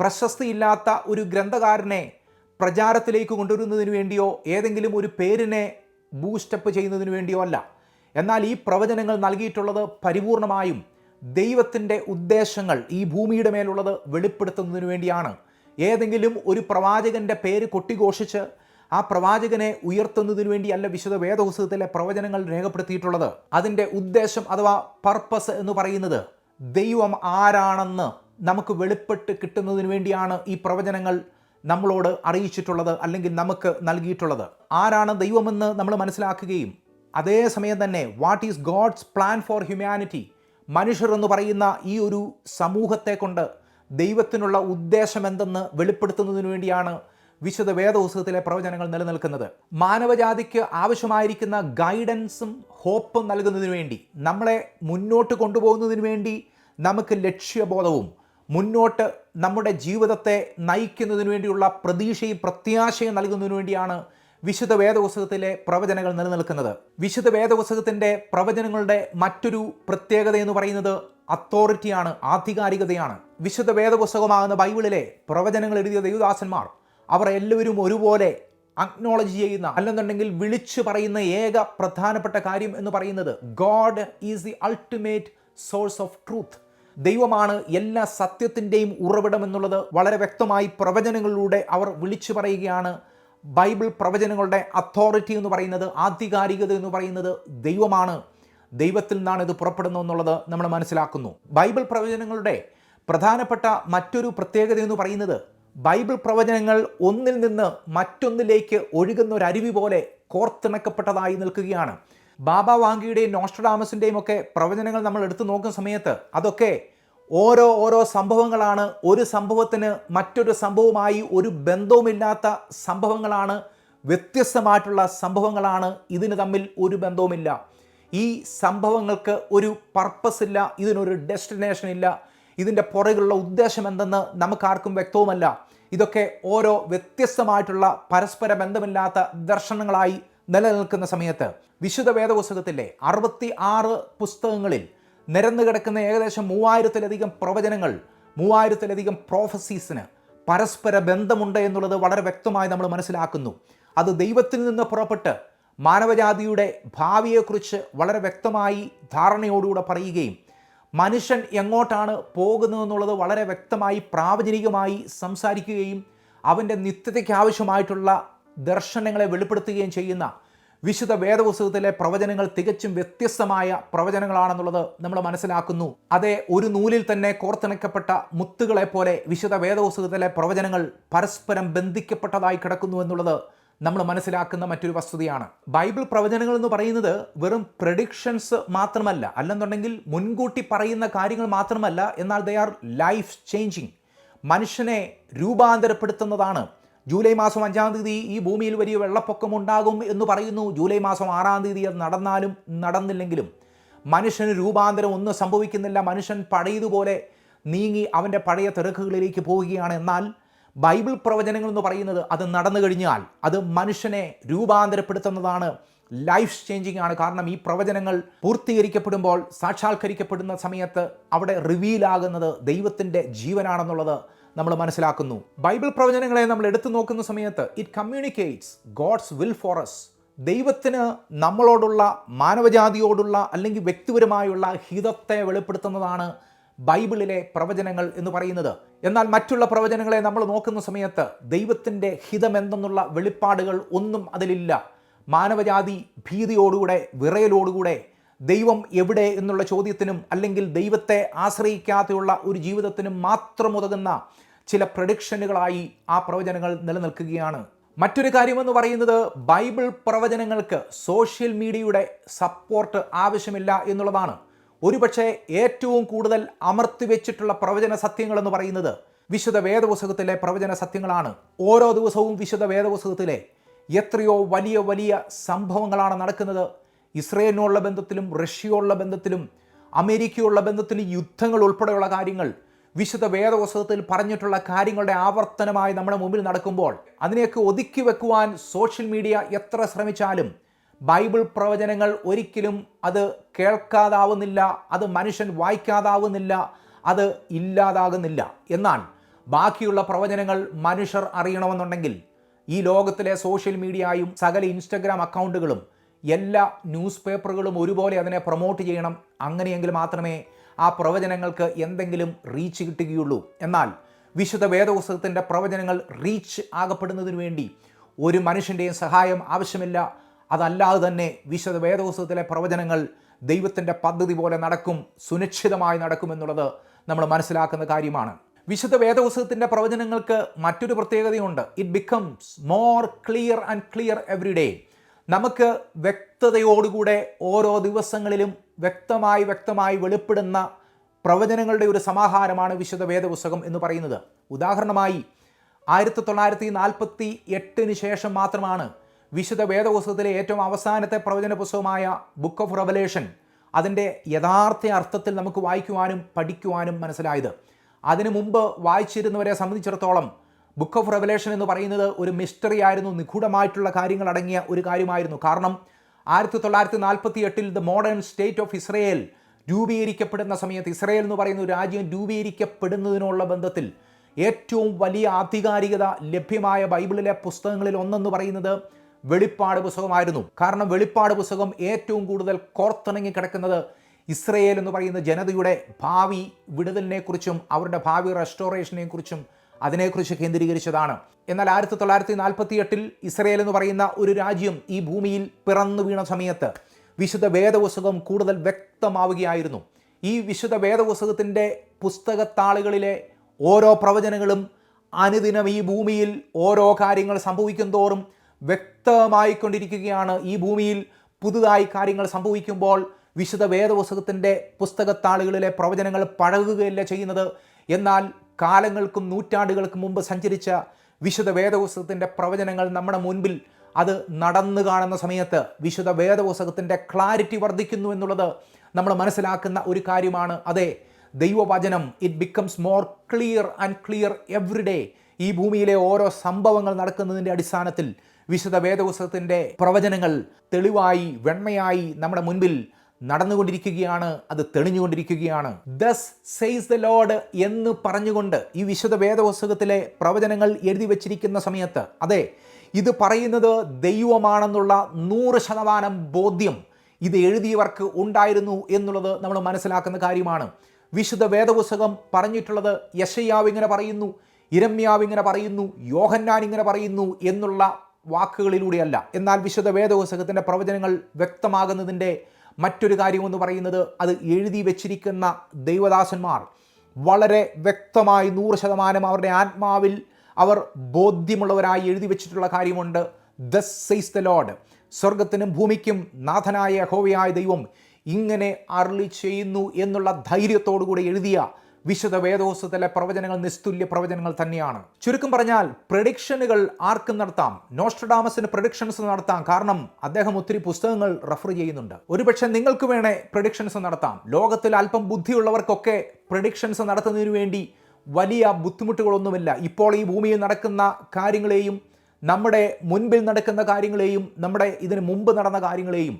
പ്രശസ്തിയില്ലാത്ത ഒരു ഗ്രന്ഥകാരനെ പ്രചാരത്തിലേക്ക് കൊണ്ടുവരുന്നതിന് വേണ്ടിയോ ഏതെങ്കിലും ഒരു പേരിനെ ബൂസ്റ്റപ്പ് ചെയ്യുന്നതിന് വേണ്ടിയോ അല്ല. എന്നാൽ ഈ പ്രവചനങ്ങൾ നൽകിയിട്ടുള്ളത് പരിപൂർണമായും ദൈവത്തിന്റെ ഉദ്ദേശങ്ങൾ ഈ ഭൂമിയുടെ മേലുള്ളത് വെളിപ്പെടുത്തുന്നതിന് വേണ്ടിയാണ്. ഏതെങ്കിലും ഒരു പ്രവാചകന്റെ പേര് കൊട്ടിഘോഷിച്ച് ആ പ്രവാചകനെ ഉയർത്തുന്നതിനു വേണ്ടിയല്ല വിശുദ്ധ വേദപുസ്തകത്തിലെ പ്രവചനങ്ങൾ രേഖപ്പെടുത്തിയിട്ടുള്ളത്. അതിന്റെ ഉദ്ദേശം അഥവാ പർപ്പസ് എന്ന് പറയുന്നത് ദൈവം ആരാണെന്ന് നമുക്ക് വെളിപ്പെട്ട് കിട്ടുന്നതിന് വേണ്ടിയാണ് ഈ പ്രവചനങ്ങൾ നമ്മളോട് അറിയിച്ചിട്ടുള്ളത് അല്ലെങ്കിൽ നമുക്ക് നൽകിയിട്ടുള്ളത്. ആരാണ് ദൈവമെന്ന് നമ്മൾ മനസ്സിലാക്കുകയും അതേസമയം തന്നെ what is God's plan for humanity മനുഷ്യർ എന്ന് പറയുന്ന ഈ ഒരു സമൂഹത്തെ കൊണ്ട് ദൈവത്തിനുള്ള ഉദ്ദേശം എന്തെന്ന് വെളിപ്പെടുത്തുന്നതിന് വേണ്ടിയാണ് വിശുദ്ധ വേദപുസ്തകത്തിലെ പ്രവചനങ്ങൾ നിലനിൽക്കുന്നത്. മാനവജാതിക്ക് ആവശ്യമായിരിക്കുന്ന ഗൈഡൻസും ഹോപ്പും നൽകുന്നതിന് വേണ്ടി നമ്മളെ മുന്നോട്ട് കൊണ്ടുപോകുന്നതിന് വേണ്ടി നമുക്ക് ലക്ഷ്യബോധവും മുന്നോട്ട് നമ്മുടെ ജീവിതത്തെ നയിക്കുന്നതിന് വേണ്ടിയുള്ള പ്രതീക്ഷയും പ്രത്യാശയും നൽകുന്നതിന് വേണ്ടിയാണ് വിശുദ്ധ വേദപുസ്തകത്തിലെ പ്രവചനങ്ങൾ നിലനിൽക്കുന്നത്. വിശുദ്ധ വേദപുസ്തകത്തിന്റെ പ്രവചനങ്ങളുടെ മറ്റൊരു പ്രത്യേകത എന്ന് പറയുന്നത് അതോറിറ്റിയാണ് ആധികാരികതയാണ്. വിശുദ്ധ വേദപുസ്തകമാകുന്ന ബൈബിളിലെ പ്രവചനങ്ങൾ എഴുതിയ ദൈവദാസന്മാർ അവർ എല്ലാവരും ഒരുപോലെ അക്നോളജ് ചെയ്യുന്ന അല്ലെന്നുണ്ടെങ്കിൽ വിളിച്ചു പറയുന്ന ഏക പ്രധാനപ്പെട്ട കാര്യം എന്ന് പറയുന്നത് God is the ultimate source of truth ദൈവമാണ് എല്ലാ സത്യത്തിന്റെയും ഉറവിടം എന്നുള്ളത് വളരെ വ്യക്തമായി പ്രവചനങ്ങളിലൂടെ അവർ വിളിച്ചു പറയുകയാണ്. ബൈബിൾ പ്രവചനങ്ങളുടെ അതോറിറ്റി എന്ന് പറയുന്നത് ആധികാരികത എന്ന് പറയുന്നത് ദൈവമാണ്. ദൈവത്തിൽ നിന്നാണ് ഇത് പുറപ്പെടുന്നത് എന്നുള്ളത് നമ്മൾ മനസ്സിലാക്കുന്നു. ബൈബിൾ പ്രവചനങ്ങളുടെ പ്രധാനപ്പെട്ട മറ്റൊരു പ്രത്യേകത എന്ന് പറയുന്നത് ബൈബിൾ പ്രവചനങ്ങൾ ഒന്നിൽ നിന്ന് മറ്റൊന്നിലേക്ക് ഒഴുകുന്ന ഒരു അരുവി പോലെ കോർത്തിണക്കപ്പെട്ടതായി നിൽക്കുകയാണ്. ബാബ വാങ്കിയുടെയും നോസ്ട്രഡാമസിന്റെയും ഒക്കെ പ്രവചനങ്ങൾ നമ്മൾ എടുത്തു നോക്കുന്ന സമയത്ത് അതൊക്കെ ഓരോ ഓരോ സംഭവങ്ങളാണ്. ഒരു സംഭവത്തിന് മറ്റൊരു സംഭവമായി ഒരു ബന്ധവുമില്ലാത്ത സംഭവങ്ങളാണ്. വ്യത്യസ്തമായിട്ടുള്ള സംഭവങ്ങളാണ്. ഇതിന് തമ്മിൽ ഒരു ബന്ധവുമില്ല. ഈ സംഭവങ്ങൾക്ക് ഒരു പർപ്പസ് ഇല്ല. ഇതിനൊരു ഡെസ്റ്റിനേഷൻ ഇല്ല. ഇതിന്റെ പുറകിലുള്ള ഉദ്ദേശം എന്തെന്ന് നമുക്കാർക്കും വ്യക്തവുമല്ല. ഇതൊക്കെ ഓരോ വ്യത്യസ്തമായിട്ടുള്ള പരസ്പര ബന്ധമില്ലാത്ത ദർശനങ്ങളായി നിലനിൽക്കുന്ന സമയത്ത്. വിശുദ്ധ വേദപുസ്തകത്തിലെ അറുപത്തി ആറ് പുസ്തകങ്ങളിൽ നിരന്നു കിടക്കുന്ന ഏകദേശം മൂവായിരത്തിലധികം പ്രവചനങ്ങൾ മൂവായിരത്തിലധികം പ്രോഫസീസിന് പരസ്പര ബന്ധമുണ്ട് എന്നുള്ളത് വളരെ വ്യക്തമായി നമ്മൾ മനസ്സിലാക്കുന്നു. അത് ദൈവത്തിൽ നിന്ന് പുറപ്പെട്ട് മാനവജാതിയുടെ ഭാവിയെക്കുറിച്ച് വളരെ വ്യക്തമായി ധാരണയോടുകൂടെ പറയുകയും മനുഷ്യൻ എങ്ങോട്ടാണ് പോകുന്നതെന്നുള്ളത് വളരെ വ്യക്തമായി പ്രാവചനികമായി സംസാരിക്കുകയും അവന്റെ നിത്യതയ്ക്ക് ആവശ്യമായിട്ടുള്ള ദർശനങ്ങളെ വെളിപ്പെടുത്തുകയും ചെയ്യുന്ന വിശുദ്ധ വേദപുസ്തകത്തിലെ പ്രവചനങ്ങൾ തികച്ചും വ്യത്യസ്തമായ പ്രവചനങ്ങളാണെന്നുള്ളത് നമ്മൾ മനസ്സിലാക്കുന്നു. അതേ ഒരു നൂലിൽ തന്നെ കോർത്തിണക്കപ്പെട്ട മുത്തുകളെ പോലെ വിശുദ്ധ വേദപുസ്തകത്തിലെ പ്രവചനങ്ങൾ പരസ്പരം ബന്ധിക്കപ്പെട്ടതായി കിടക്കുന്നു എന്നുള്ളത് നമ്മൾ മനസ്സിലാക്കുന്ന മറ്റൊരു വസ്തുതയാണ്. ബൈബിൾ പ്രവചനങ്ങൾ എന്ന് പറയുന്നത് വെറും പ്രഡിക്ഷൻസ് മാത്രമല്ല. അല്ലെന്നുണ്ടെങ്കിൽ മുൻകൂട്ടി പറയുന്ന കാര്യങ്ങൾ മാത്രമല്ല എന്നാൽ ദേ ആർ ലൈഫ് ചേഞ്ചിങ് മനുഷ്യനെ രൂപാന്തരപ്പെടുത്തുന്നതാണ്. ജൂലൈ മാസം അഞ്ചാം തീയതി ഈ ഭൂമിയിൽ വലിയ വെള്ളപ്പൊക്കം ഉണ്ടാകും എന്ന് പറയുന്നു. ജൂലൈ മാസം ആറാം തീയതി അത് നടന്നാലും നടന്നില്ലെങ്കിലും മനുഷ്യന് രൂപാന്തരം ഒന്നും സംഭവിക്കുന്നില്ല. മനുഷ്യൻ പഴയതുപോലെ നീങ്ങി അവന്റെ പഴയ തിരക്കുകളിലേക്ക് പോവുകയാണ്. എന്നാൽ ബൈബിൾ പ്രവചനങ്ങൾ എന്ന് പറയുന്നത് അത് നടന്നു കഴിഞ്ഞാൽ അത് മനുഷ്യനെ രൂപാന്തരപ്പെടുത്തുന്നതാണ്. ലൈഫ് ചേഞ്ചിങ് ആണ്. കാരണം ഈ പ്രവചനങ്ങൾ പൂർത്തീകരിക്കപ്പെടുമ്പോൾ സാക്ഷാത്കരിക്കപ്പെടുന്ന സമയത്ത് അവിടെ റിവീലാകുന്നത് ദൈവത്തിന്റെ ജീവനാണെന്നുള്ളത് നമ്മൾ മനസ്സിലാക്കുന്നു. ബൈബിൾ പ്രവചനങ്ങളെ നമ്മൾ എടുത്തു നോക്കുന്ന സമയത്ത് it communicates God's will for us. ദൈവത്തിന് നമ്മളോടുള്ള മാനവജാതിയോടുള്ള അല്ലെങ്കിൽ വ്യക്തിപരമായുള്ള ഹിതത്തെ വെളിപ്പെടുത്തുന്നതാണ് ബൈബിളിലെ പ്രവചനങ്ങൾ എന്ന് പറയുന്നത്. എന്നാൽ മറ്റുള്ള പ്രവചനങ്ങളെ നമ്മൾ നോക്കുന്ന സമയത്ത് ദൈവത്തിന്റെ ഹിതമെന്തെന്നുള്ള വെളിപ്പാടുകൾ ഒന്നും അതിലില്ല. മാനവജാതി ഭീതിയോടുകൂടെ വിറയലോടുകൂടെ ദൈവം എവിടെ എന്നുള്ള ചോദ്യത്തിനും അല്ലെങ്കിൽ ദൈവത്തെ ആശ്രയിക്കാതെയുള്ള ഒരു ജീവിതത്തിനും മാത്രം ഉതകുന്ന ചില പ്രഡിക്ഷനുകളായി ആ പ്രവചനങ്ങൾ നിലനിൽക്കുകയാണ്. മറ്റൊരു കാര്യമെന്ന് പറയുന്നത് ബൈബിൾ പ്രവചനങ്ങൾക്ക് സോഷ്യൽ മീഡിയയുടെ സപ്പോർട്ട് ആവശ്യമില്ല എന്നുള്ളതാണ്. ഒരുപക്ഷെ ഏറ്റവും കൂടുതൽ അമർത്തി വെച്ചിട്ടുള്ള പ്രവചന സത്യങ്ങൾ എന്ന് പറയുന്നത് വിശുദ്ധ വേദപുസ്തകത്തിലെ പ്രവചന സത്യങ്ങളാണ്. ഓരോ ദിവസവും വിശുദ്ധ വേദപുസ്തകത്തിലെ എത്രയോ വലിയ വലിയ സംഭവങ്ങളാണ് നടക്കുന്നത്. ഇസ്രയേലിനുള്ള ബന്ധത്തിലും റഷ്യയുള്ള ബന്ധത്തിലും അമേരിക്കയുള്ള ബന്ധത്തിലും യുദ്ധങ്ങൾ ഉൾപ്പെടെയുള്ള കാര്യങ്ങൾ വിശുദ്ധ വേദപുസ്തകത്തിൽ പറഞ്ഞിട്ടുള്ള കാര്യങ്ങളുടെ ആവർത്തനമായി നമ്മുടെ മുമ്പിൽ നടക്കുമ്പോൾ അതിനെയൊക്കെ ഒതുക്കി വെക്കുവാൻ സോഷ്യൽ മീഡിയ എത്ര ശ്രമിച്ചാലും ബൈബിൾ പ്രവചനങ്ങൾ ഒരിക്കലും അത് കേൾക്കാതാവുന്നില്ല അത് മനുഷ്യൻ വായിക്കാതാവുന്നില്ല അത് ഇല്ലാതാകുന്നില്ല എന്നാൽ ബാക്കിയുള്ള പ്രവചനങ്ങൾ മനുഷ്യർ അറിയണമെന്നുണ്ടെങ്കിൽ ഈ ലോകത്തിലെ സോഷ്യൽ മീഡിയയും സകല ഇൻസ്റ്റഗ്രാം അക്കൗണ്ടുകളും എല്ലാ ന്യൂസ് പേപ്പറുകളും ഒരുപോലെ അതിനെ പ്രൊമോട്ട് ചെയ്യണം. അങ്ങനെയെങ്കിൽ മാത്രമേ ആ പ്രവചനങ്ങൾക്ക് എന്തെങ്കിലും റീച്ച് കിട്ടുകയുള്ളൂ. എന്നാൽ വിശുദ്ധ വേദപുസ്തകത്തിന്റെ പ്രവചനങ്ങൾ റീച്ച് ആകപ്പെടുന്നതിനു വേണ്ടി ഒരു മനുഷ്യന്റെയും സഹായം ആവശ്യമില്ല. അതല്ലാതെ തന്നെ വിശദ വേദപുസ്തകത്തിലെ പ്രവചനങ്ങൾ ദൈവത്തിന്റെ പദ്ധതി പോലെ നടക്കും സുനിശ്ചിതമായി നടക്കുമെന്നുള്ളത് നമ്മൾ മനസ്സിലാക്കുന്ന കാര്യമാണ്. വിശുദ്ധ വേദപുസ്തകത്തിന്റെ പ്രവചനങ്ങൾക്ക് മറ്റൊരു പ്രത്യേകതയുണ്ട്. It becomes more clear and clear every day നമുക്ക് വ്യക്തതയോടുകൂടെ ഓരോ ദിവസങ്ങളിലും വ്യക്തമായി വ്യക്തമായി വെളിപ്പെടുന്ന പ്രവചനങ്ങളുടെ ഒരു സമാഹാരമാണ് വിശുദ്ധ വേദപുസ്തകം എന്ന് പറയുന്നത്. ഉദാഹരണമായി ആയിരത്തി തൊള്ളായിരത്തി നാൽപ്പത്തി എട്ടിന് ശേഷം മാത്രമാണ് വിശുദ്ധ വേദപുസ്തകത്തിലെ ഏറ്റവും അവസാനത്തെ പ്രവചന പുസ്തകമായ ബുക്ക് ഓഫ് റെവലേഷൻ അതിന്റെ യഥാർത്ഥ അർത്ഥത്തിൽ നമുക്ക് വായിക്കുവാനും പഠിക്കുവാനും മനസ്സിലായത്. അതിനു മുമ്പ് വായിച്ചിരുന്നവരെ സംബന്ധിച്ചിടത്തോളം ബുക്ക് ഓഫ് റെവലേഷൻ എന്ന് പറയുന്നത് ഒരു മിസ്റ്ററി ആയിരുന്നു നിഗൂഢമായിട്ടുള്ള കാര്യങ്ങൾ അടങ്ങിയ ഒരു കാര്യമായിരുന്നു. കാരണം ആയിരത്തി തൊള്ളായിരത്തി നാൽപ്പത്തി എട്ടിൽ the modern state of Israel രൂപീകരിക്കപ്പെടുന്ന സമയത്ത് ഇസ്രയേൽ എന്ന് പറയുന്ന ഒരു രാജ്യം രൂപീകരിക്കപ്പെടുന്നതിനുള്ള ബന്ധത്തിൽ ഏറ്റവും വലിയ ആധികാരികത ലഭ്യമായ ബൈബിളിലെ പുസ്തകങ്ങളിൽ ഒന്നെന്ന് പറയുന്നത് വെളിപ്പാട് പുസ്തകമായിരുന്നു. കാരണം വെളിപ്പാട് പുസ്തകം ഏറ്റവും കൂടുതൽ കോർത്തിണങ്ങി കിടക്കുന്നത് ഇസ്രയേൽ എന്ന് പറയുന്ന ജനതയുടെ ഭാവി വിടുതലിനെക്കുറിച്ചും അവരുടെ ഭാവി റെസ്റ്റോറേഷനെക്കുറിച്ചും അതിനെക്കുറിച്ച് കേന്ദ്രീകരിച്ചതാണ്. എന്നാൽ ആയിരത്തി തൊള്ളായിരത്തി നാൽപ്പത്തി എട്ടിൽ ഇസ്രയേൽ എന്ന് പറയുന്ന ഒരു രാജ്യം ഈ ഭൂമിയിൽ പിറന്നു വീണ സമയത്ത് വിശുദ്ധ വേദപുസ്തകം കൂടുതൽ വ്യക്തമാവുകയായിരുന്നു. ഈ വിശുദ്ധ വേദപുസ്തകത്തിന്റെ പുസ്തകത്താളുകളിലെ ഓരോ പ്രവചനങ്ങളും അനുദിനം ഈ ഭൂമിയിൽ ഓരോ കാര്യങ്ങൾ സംഭവിക്കും തോറും വ്യക്തമായിക്കൊണ്ടിരിക്കുകയാണ്. ഈ ഭൂമിയിൽ പുതുതായി കാര്യങ്ങൾ സംഭവിക്കുമ്പോൾ വിശുദ്ധ വേദപുസ്തകത്തിന്റെ പുസ്തകത്താളുകളിലെ പ്രവചനങ്ങൾ പഴകുകയല്ല ചെയ്യുന്നത്. എന്നാൽ കാലങ്ങൾക്കും നൂറ്റാണ്ടുകൾക്കും മുമ്പ് സഞ്ചരിച്ച വിശുദ്ധ വേദപുസ്തകത്തിന്റെ പ്രവചനങ്ങൾ നമ്മുടെ മുൻപിൽ അത് നടന്നു കാണുന്ന സമയത്ത് വിശുദ്ധ വേദപുസ്തകത്തിന്റെ ക്ലാരിറ്റി വർദ്ധിക്കുന്നു എന്നുള്ളത് നമ്മൾ മനസ്സിലാക്കുന്ന ഒരു കാര്യമാണ്. അതെ ദൈവവചനം it becomes more clear and clear every day ഈ ഭൂമിയിലെ ഓരോ സംഭവങ്ങൾ നടക്കുന്നതിന്റെ അടിസ്ഥാനത്തിൽ വിശുദ്ധ വേദപുസ്തകത്തിന്റെ പ്രവചനങ്ങൾ തെളിവായി വെണ്മയായി നമ്മുടെ മുൻപിൽ നടന്നുകൊണ്ടിരിക്കുകയാണ്. അത് തെളിഞ്ഞുകൊണ്ടിരിക്കുകയാണ്. ദസ് സെയ്സ് ദ ലോഡ് എന്ന് പറഞ്ഞുകൊണ്ട് ഈ വിശുദ്ധ വേദപുസ്തകത്തിലെ പ്രവചനങ്ങൾ എഴുതി വച്ചിരിക്കുന്ന സമയത്ത് അതെ ഇത് പറയുന്നത് ദൈവമാണെന്നുള്ള നൂറ് ശതമാനം ബോധ്യം ഇത് എഴുതിയവർക്ക് ഉണ്ടായിരുന്നു എന്നുള്ളത് നമ്മൾ മനസ്സിലാക്കുന്ന കാര്യമാണ്. വിശുദ്ധ വേദപുസ്തകം പറഞ്ഞിട്ടുള്ളത് യശയ്യാവ് ഇങ്ങനെ പറയുന്നു ഇരമ്യാവ് ഇങ്ങനെ പറയുന്നു യോഹന്നാൻ ഇങ്ങനെ പറയുന്നു എന്നുള്ള വാക്കുകളിലൂടെയല്ല. എന്നാൽ വിശുദ്ധ വേദപുസ്തകത്തിന്റെ പ്രവചനങ്ങൾ വ്യക്തമാകുന്നതിന്റെ മറ്റൊരു കാര്യമെന്ന് പറയുന്നത് അത് എഴുതി വച്ചിരിക്കുന്ന ദൈവദാസന്മാർ വളരെ വ്യക്തമായി നൂറ് ശതമാനം അവരുടെ ആത്മാവിൽ അവർ ബോധ്യമുള്ളവരായി എഴുതി വെച്ചിട്ടുള്ള കാര്യമുണ്ട്. ദ സെയ്സ് ദ ലോഡ് സ്വർഗത്തിനും ഭൂമിക്കും നാഥനായ ഹോവയായ ദൈവം ഇങ്ങനെ അർളി ചെയ്യുന്നു എന്നുള്ള ധൈര്യത്തോടു കൂടി എഴുതിയ വിശുദ്ധ വേദോത്സവത്തിലെ പ്രവചനങ്ങൾ നിസ്തുല്യ പ്രവചനങ്ങൾ തന്നെയാണ്. ചുരുക്കം പറഞ്ഞാൽ പ്രഡിക്ഷനുകൾ ആർക്കും നടത്താം. നോസ്ട്രഡാമസിന് പ്രഡിക്ഷൻസ് നടത്താം. കാരണം അദ്ദേഹം ഒത്തിരി പുസ്തകങ്ങൾ റെഫർ ചെയ്യുന്നുണ്ട്. ഒരുപക്ഷെ നിങ്ങൾക്ക് വേണേ പ്രഡിക്ഷൻസ് നടത്താം. ലോകത്തിൽ അല്പം ബുദ്ധിയുള്ളവർക്കൊക്കെ പ്രഡിക്ഷൻസ് നടത്തുന്നതിന് വേണ്ടി വലിയ ബുദ്ധിമുട്ടുകളൊന്നുമില്ല. ഇപ്പോൾ ഈ ഭൂമിയിൽ നടക്കുന്ന കാര്യങ്ങളെയും നമ്മുടെ മുൻപിൽ നടക്കുന്ന കാര്യങ്ങളെയും നമ്മുടെ ഇതിന് മുമ്പ് നടന്ന കാര്യങ്ങളെയും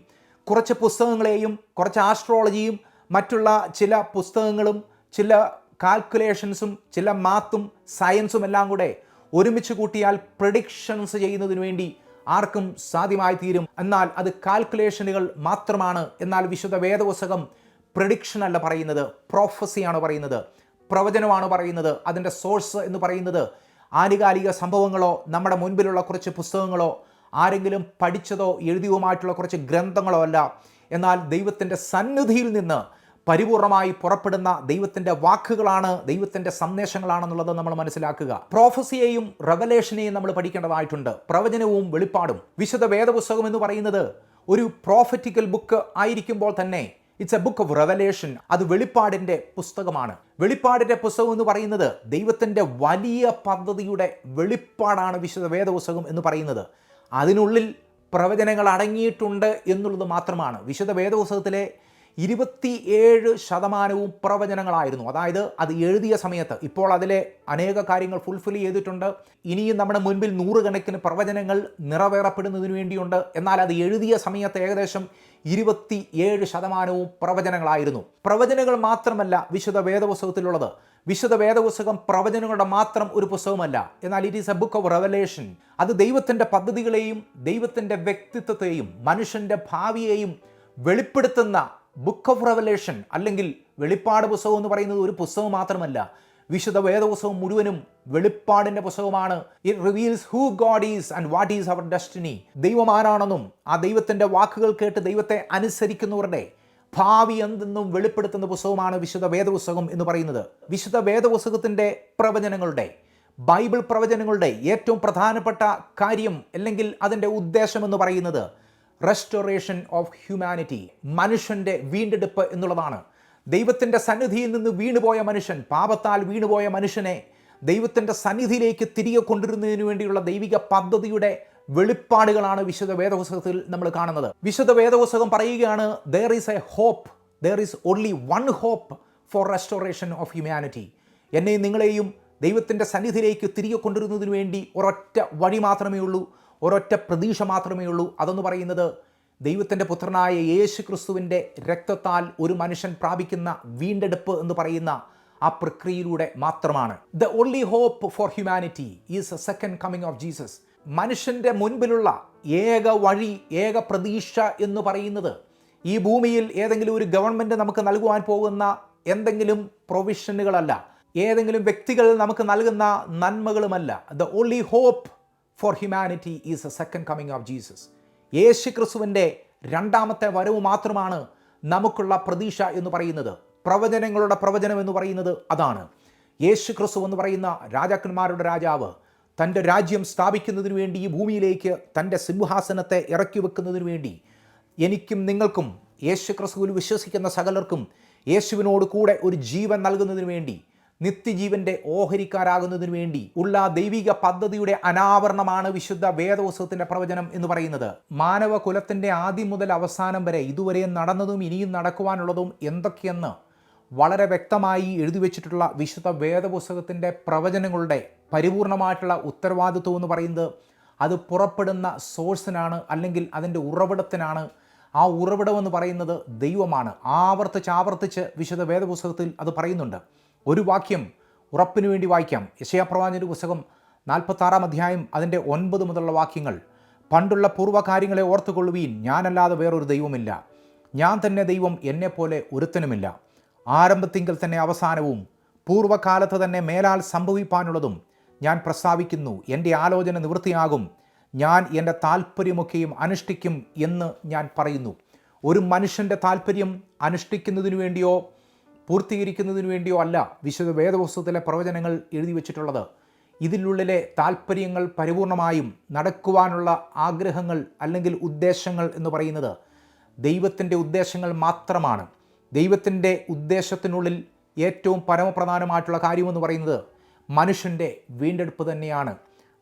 കുറച്ച് പുസ്തകങ്ങളെയും കുറച്ച് ആസ്ട്രോളജിയും മറ്റുള്ള ചില പുസ്തകങ്ങളും ചില കാൽക്കുലേഷൻസും ചില മാത്തും സയൻസും എല്ലാം കൂടെ ഒരുമിച്ച് കൂട്ടിയാൽ പ്രഡിക്ഷൻസ് ചെയ്യുന്നതിന് വേണ്ടി ആർക്കും സാധ്യമായി തീരും. എന്നാൽ അത് കാൽക്കുലേഷനുകൾ മാത്രമാണ്. എന്നാൽ വിശുദ്ധ വേദപുസ്തകം പ്രഡിക്ഷൻ അല്ല പറയുന്നത്. പ്രോഫസിയാണ് പറയുന്നത്. പ്രവചനമാണ് പറയുന്നത്. അതിന്റെ സോഴ്സ് എന്ന് പറയുന്നത് ആനുകാലിക സംഭവങ്ങളോ നമ്മുടെ മുൻപിലുള്ള കുറച്ച് പുസ്തകങ്ങളോ ആരെങ്കിലും പഠിച്ചതോ എഴുതിയതുമായിട്ടുള്ള കുറച്ച് ഗ്രന്ഥങ്ങളോ അല്ല. എന്നാൽ ദൈവത്തിന്റെ സന്നിധിയിൽ നിന്ന് പരിപൂർണമായി പുറപ്പെടുന്ന ദൈവത്തിന്റെ വാക്കുകളാണ് ദൈവത്തിന്റെ സന്ദേശങ്ങളാണെന്നുള്ളത് നമ്മൾ മനസ്സിലാക്കുക. പ്രോഫസിയെയും റെവലേഷനെയും നമ്മൾ പഠിക്കേണ്ടതായിട്ടുണ്ട്. പ്രവചനവും വെളിപ്പാടും. വിശുദ്ധ വേദപുസ്തകം എന്ന് പറയുന്നത് ഒരു പ്രോഫറ്റിക്കൽ ബുക്ക് ആയിരിക്കുമ്പോൾ തന്നെ it's a book of revelation അത് വെളിപ്പാടിന്റെ പുസ്തകമാണ്. വെളിപ്പാടിന്റെ പുസ്തകം എന്ന് പറയുന്നത് ദൈവത്തിന്റെ വലിയ പദ്ധതിയുടെ വെളിപ്പാടാണ് വിശുദ്ധ വേദപുസ്തകം എന്ന് പറയുന്നത്. അതിനുള്ളിൽ പ്രവചനങ്ങൾ അടങ്ങിയിട്ടുണ്ട് എന്നുള്ളത് മാത്രമാണ്. വിശുദ്ധ വേദപുസ്തകത്തിലെ ഇരുപത്തിയേഴ് ശതമാനവും പ്രവചനങ്ങളായിരുന്നു. അതായത് അത് എഴുതിയ സമയത്ത്. ഇപ്പോൾ അതിലെ അനേക കാര്യങ്ങൾ ഫുൾഫിൽ ചെയ്തിട്ടുണ്ട്. ഇനിയും നമ്മുടെ മുൻപിൽ നൂറുകണക്കിന് പ്രവചനങ്ങൾ നിറവേറപ്പെടുന്നതിന് വേണ്ടിയുണ്ട്. എന്നാൽ അത് എഴുതിയ സമയത്ത് ഏകദേശം ഇരുപത്തി ഏഴ് ശതമാനവും പ്രവചനങ്ങളായിരുന്നു. പ്രവചനങ്ങൾ മാത്രമല്ല വിശുദ്ധ വേദപുസ്തകത്തിലുള്ളത്. വിശുദ്ധ വേദപുസ്തകം പ്രവചനങ്ങളുടെ മാത്രം ഒരു പുസ്തകമല്ല. എന്നാൽ it is a book of revelation അത് ദൈവത്തിന്റെ പദ്ധതികളെയും ദൈവത്തിന്റെ വ്യക്തിത്വത്തെയും മനുഷ്യന്റെ ഭാവിയെയും വെളിപ്പെടുത്തുന്ന ബുക്ക് ഓഫ് റെവലേഷൻ അല്ലെങ്കിൽ വെളിപ്പാട് പുസ്തകം എന്ന് പറയുന്നത് ഒരു പുസ്തകം മാത്രമല്ല. വിശുദ്ധ വേദപുസ്തകം മുഴുവനും വെളിപ്പാടിന്റെ പുസ്തകമാണ്. It reveals who God is and what is our destiny ദൈവം ആരാണെന്നും ആ ദൈവത്തിന്റെ വാക്കുകൾ കേട്ട് ദൈവത്തെ അനുസരിക്കുന്നവരുടെ ഭാവി എന്തെന്നും വെളിപ്പെടുത്തുന്ന പുസ്തകമാണ് വിശുദ്ധ വേദപുസ്തകം എന്ന് പറയുന്നത്. വിശുദ്ധ വേദപുസ്തകത്തിന്റെ പ്രവചനങ്ങളുടെ ബൈബിൾ പ്രവചനങ്ങളുടെ ഏറ്റവും പ്രധാനപ്പെട്ട കാര്യം അല്ലെങ്കിൽ അതിന്റെ ഉദ്ദേശം എന്ന് പറയുന്നത് റെസ്റ്റോറേഷൻ ഓഫ് ഹ്യൂമാനിറ്റി മനുഷ്യന്റെ വീണ്ടെടുപ്പ് എന്നുള്ളതാണ്. ദൈവത്തിന്റെ സന്നിധിയിൽ നിന്ന് വീണുപോയ മനുഷ്യൻ പാപത്താൽ വീണുപോയ മനുഷ്യനെ ദൈവത്തിന്റെ സന്നിധിയിലേക്ക് തിരികെ കൊണ്ടുവരുന്നതിന് വേണ്ടിയുള്ള ദൈവിക പദ്ധതിയുടെ വെളിപ്പാടുകളാണ് വിശുദ്ധ വേദപുസ്തകത്തിൽ നമ്മൾ കാണുന്നത്. വിശുദ്ധ വേദപുസ്തകം പറയുകയാണ് there is a hope there is only one hope for restoration of humanity എന്നെയും നിങ്ങളെയും ദൈവത്തിന്റെ സന്നിധിയിലേക്ക് തിരികെ കൊണ്ടുവരുന്നതിന് വേണ്ടി ഒരൊറ്റ വഴി മാത്രമേ ഉള്ളൂ. ഒരൊറ്റ പ്രതീക്ഷ മാത്രമേ ഉള്ളൂ. അതെന്ന് പറയുന്നത് ദൈവത്തിന്റെ പുത്രനായ യേശു ക്രിസ്തുവിന്റെ രക്തത്താൽ ഒരു മനുഷ്യൻ പ്രാപിക്കുന്ന വീണ്ടെടുപ്പ് എന്ന് പറയുന്ന ആ പ്രക്രിയയിലൂടെ മാത്രമാണ്. The only hope for humanity is a second coming of Jesus മനുഷ്യന്റെ മുൻപിലുള്ള ഏക വഴി ഏക പ്രതീക്ഷ എന്ന് പറയുന്നത് ഈ ഭൂമിയിൽ ഏതെങ്കിലും ഒരു ഗവൺമെന്റ് നമുക്ക് നൽകുവാൻ പോകുന്ന എന്തെങ്കിലും പ്രൊവിഷനുകളല്ല ഏതെങ്കിലും വ്യക്തികൾ നമുക്ക് നൽകുന്ന നന്മകളുമല്ല. The only hope for humanity is a second coming of Jesus യേശു ക്രിസ്തുവിന്റെ രണ്ടാമത്തെ വരവ് മാത്രമാണ് നമുക്കുള്ള പ്രതീക്ഷ എന്ന് പറയുന്നത്. പ്രവചനങ്ങളുടെ പ്രവചനം എന്ന് പറയുന്നത് അതാണ്. യേശു ക്രിസ്തു എന്ന് പറയുന്ന രാജാക്കന്മാരുടെ രാജാവ് തന്റെ രാജ്യം സ്ഥാപിക്കുന്നതിന് വേണ്ടി ഈ ഭൂമിയിലേക്ക് തന്റെ സിംഹാസനത്തെ ഇറക്കി വെക്കുന്നതിന് വേണ്ടി എനിക്കും നിങ്ങൾക്കും യേശു ക്രിസ്തുവിൽ വിശ്വസിക്കുന്ന സകലർക്കും യേശുവിനോട് കൂടെ ഒരു ജീവൻ നൽകുന്നതിന് വേണ്ടി നിത്യജീവന്റെ ഓഹരിക്കാരാകുന്നതിനു വേണ്ടി ഉള്ള ദൈവിക പദ്ധതിയുടെ അനാവരണമാണ് വിശുദ്ധ വേദോത്സവത്തിന്റെ പ്രവചനം എന്ന് പറയുന്നത്. മാനവ കുലത്തിന്റെ ആദ്യം മുതൽ അവസാനം വരെ ഇതുവരെ നടന്നതും ഇനിയും നടക്കുവാനുള്ളതും എന്തൊക്കെയെന്ന് വളരെ വ്യക്തമായി എഴുതി വെച്ചിട്ടുള്ള വിശുദ്ധ വേദപുസ്തകത്തിന്റെ പ്രവചനങ്ങളുടെ പരിപൂർണമായിട്ടുള്ള ഉത്തരവാദിത്വം എന്ന് പറയുന്നത് അത് പുറപ്പെടുന്ന സോഴ്സിനാണ് അല്ലെങ്കിൽ അതിന്റെ ഉറവിടത്തിനാണ്. ആ ഉറവിടമെന്ന് പറയുന്നത് ദൈവമാണ്. ആവർത്തിച്ച് ആവർത്തിച്ച് വിശുദ്ധ വേദപുസ്തകത്തിൽ അത് പറയുന്നുണ്ട്. ഒരു വാക്യം ഉറപ്പിനു വേണ്ടി വായിക്കാം. യശയാപ്രവാചന്റെ പുസ്തകം നാൽപ്പത്താറാം അധ്യായം അതിന്റെ ഒൻപത് മുതലുള്ള വാക്യങ്ങൾ. പണ്ടുള്ള പൂർവകാര്യങ്ങളെ ഓർത്തുകൊള്ളുവീൻ. ഞാനല്ലാതെ വേറൊരു ദൈവമില്ല ഞാൻ തന്നെ ദൈവം എന്നെപ്പോലെ ഒരുത്തനുമില്ല. ആരംഭത്തിങ്കിൽ തന്നെ അവസാനവും പൂർവകാലത്ത് തന്നെ മേലാൽ സംഭവിപ്പാനുള്ളതും ഞാൻ പ്രസ്താവിക്കുന്നു. എന്റെ ആലോചന നിവൃത്തിയാകും. ഞാൻ എന്റെ താല്പര്യമൊക്കെയും അനുഷ്ഠിക്കും എന്ന് ഞാൻ പറയുന്നു. ഒരു മനുഷ്യന്റെ താല്പര്യം അനുഷ്ഠിക്കുന്നതിനു വേണ്ടിയോ പൂർത്തീകരിക്കുന്നതിനു വേണ്ടിയോ അല്ല വിശുദ്ധ വേദപുസ്തകത്തിലെ പ്രവചനങ്ങൾ എഴുതി വച്ചിട്ടുള്ളത്. ഇതിനുള്ളിലെ താല്പര്യങ്ങൾ പരിപൂർണമായും നടക്കുവാനുള്ള ആഗ്രഹങ്ങൾ അല്ലെങ്കിൽ ഉദ്ദേശങ്ങൾ എന്ന് പറയുന്നത് ദൈവത്തിന്റെ ഉദ്ദേശങ്ങൾ മാത്രമാണ്. ദൈവത്തിന്റെ ഉദ്ദേശത്തിനുള്ളിൽ ഏറ്റവും പരമപ്രധാനമായിട്ടുള്ള കാര്യമെന്ന് പറയുന്നത് മനുഷ്യന്റെ വീണ്ടെടുപ്പ് തന്നെയാണ്.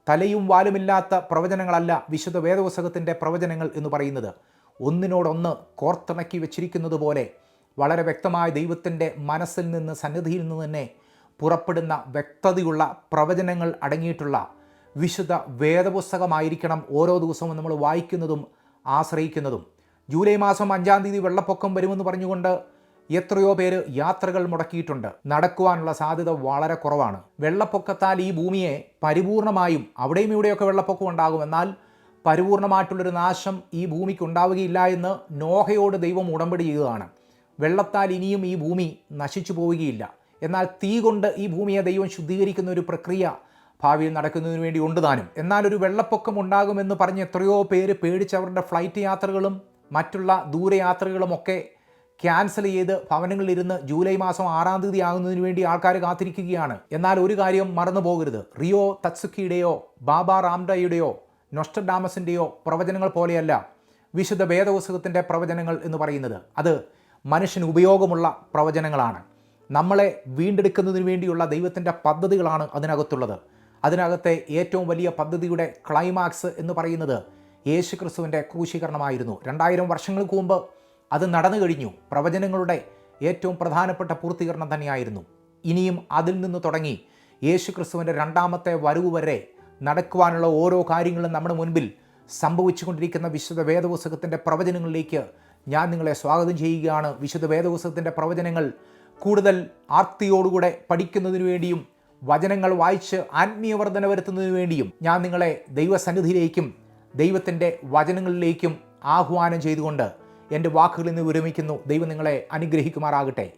തലയും വാലുമില്ലാത്ത പ്രവചനങ്ങളല്ല വിശുദ്ധ വേദപുസ്തകത്തിന്റെ പ്രവചനങ്ങൾ എന്ന് പറയുന്നത്. ഒന്നിനോടൊന്ന് കോർത്തിണക്കി വെച്ചിരിക്കുന്നത് പോലെ വളരെ വ്യക്തമായ ദൈവത്തിന്റെ മനസ്സിൽ നിന്ന് സന്നിധിയിൽ നിന്ന് തന്നെ പുറപ്പെടുന്ന വ്യക്തതയുള്ള പ്രവചനങ്ങൾ അടങ്ങിയിട്ടുള്ള വിശുദ്ധ വേദപുസ്തകമായിരിക്കണം ഓരോ ദിവസവും നമ്മൾ വായിക്കുന്നതും ആശ്രയിക്കുന്നതും. ജൂലൈ മാസം അഞ്ചാം തീയതി വെള്ളപ്പൊക്കം വരുമെന്ന് പറഞ്ഞുകൊണ്ട് എത്രയോ പേര് യാത്രകൾ മുടക്കിയിട്ടുണ്ട്. നടക്കുവാനുള്ള സാധ്യത വളരെ കുറവാണ്. വെള്ളപ്പൊക്കത്താൽ ഈ ഭൂമിയെ പരിപൂർണമായും അവിടെയും ഇവിടെയൊക്കെ വെള്ളപ്പൊക്കം ഉണ്ടാകും. എന്നാൽ പരിപൂർണമായിട്ടുള്ളൊരു നാശം ഈ ഭൂമിക്ക് ഉണ്ടാവുകയില്ല എന്ന് നോഹയോട് ദൈവം ഉടമ്പടി ചെയ്യുകയാണ് വെള്ളത്താൽ ഇനിയും ഈ ഭൂമി നശിച്ചു പോവുകയില്ല. എന്നാൽ തീ കൊണ്ട് ഈ ഭൂമിയെ ദൈവം ശുദ്ധീകരിക്കുന്ന ഒരു പ്രക്രിയ ഭാവിയിൽ നടക്കുന്നതിന് വേണ്ടി ഉണ്ട് താനും. എന്നാൽ ഒരു വെള്ളപ്പൊക്കം ഉണ്ടാകുമെന്ന് പറഞ്ഞ് എത്രയോ പേര് പേടിച്ച് അവരുടെ ഫ്ലൈറ്റ് യാത്രകളും മറ്റുള്ള ദൂരയാത്രകളുമൊക്കെ ക്യാൻസൽ ചെയ്ത് ഭവനങ്ങളിലിരുന്ന് ജൂലൈ മാസം ആറാം തീയതി ആകുന്നതിന് വേണ്ടി ആൾക്കാർ കാത്തിരിക്കുകയാണ്. എന്നാൽ ഒരു കാര്യം മറന്നു പോകരുത്. റിയോ തത്സുക്കിയുടെയോ ബാബ റാംഡയുടെയോ നൊസ്റ്റഡാമസിന്റെയോ പ്രവചനങ്ങൾ പോലെയല്ല വിശുദ്ധ വേദപുസ്തകത്തിന്റെ പ്രവചനങ്ങൾ എന്ന് പറയുന്നത്. അത് മനുഷ്യന് ഉപയോഗമുള്ള പ്രവചനങ്ങളാണ്. നമ്മളെ വീണ്ടെടുക്കുന്നതിന് വേണ്ടിയുള്ള ദൈവത്തിന്റെ പദ്ധതികളാണ് അതിനകത്തുള്ളത്. അതിനകത്തെ ഏറ്റവും വലിയ പദ്ധതിയുടെ ക്ലൈമാക്സ് എന്ന് പറയുന്നത് യേശു ക്രിസ്തുവിന്റെ ക്രൂശീകരണമായിരുന്നു. രണ്ടായിരം വർഷങ്ങൾക്ക് മുമ്പ് അത് നടന്നു കഴിഞ്ഞു. പ്രവചനങ്ങളുടെ ഏറ്റവും പ്രധാനപ്പെട്ട പൂർത്തീകരണം തന്നെയായിരുന്നു. ഇനിയും അതിൽ നിന്ന് തുടങ്ങി യേശു ക്രിസ്തുവിന്റെ രണ്ടാമത്തെ വരവ് വരെ നടക്കുവാനുള്ള ഓരോ കാര്യങ്ങളും നമ്മുടെ മുൻപിൽ സംഭവിച്ചുകൊണ്ടിരിക്കുന്ന വിശുദ്ധ വേദപുസ്തകത്തിന്റെ പ്രവചനങ്ങളിലേക്ക് ഞാൻ നിങ്ങളെ സ്വാഗതം ചെയ്യുകയാണ്. വിശുദ്ധ വേദപുസ്തകത്തിന്റെ പ്രവചനങ്ങൾ കൂടുതൽ ആർത്തിയോടുകൂടെ പഠിക്കുന്നതിനു വേണ്ടിയും വചനങ്ങൾ വായിച്ച് ആത്മീയവർദ്ധന വരുത്തുന്നതിനു വേണ്ടിയും ഞാൻ നിങ്ങളെ ദൈവസന്നിധിയിലേക്കും ദൈവത്തിന്റെ വചനങ്ങളിലേക്കും ആഹ്വാനം ചെയ്തുകൊണ്ട് എന്റെ വാക്കുകളിൽ നിന്ന് വിരമിക്കുന്നു. ദൈവം നിങ്ങളെ അനുഗ്രഹിക്കുമാറാകട്ടെ.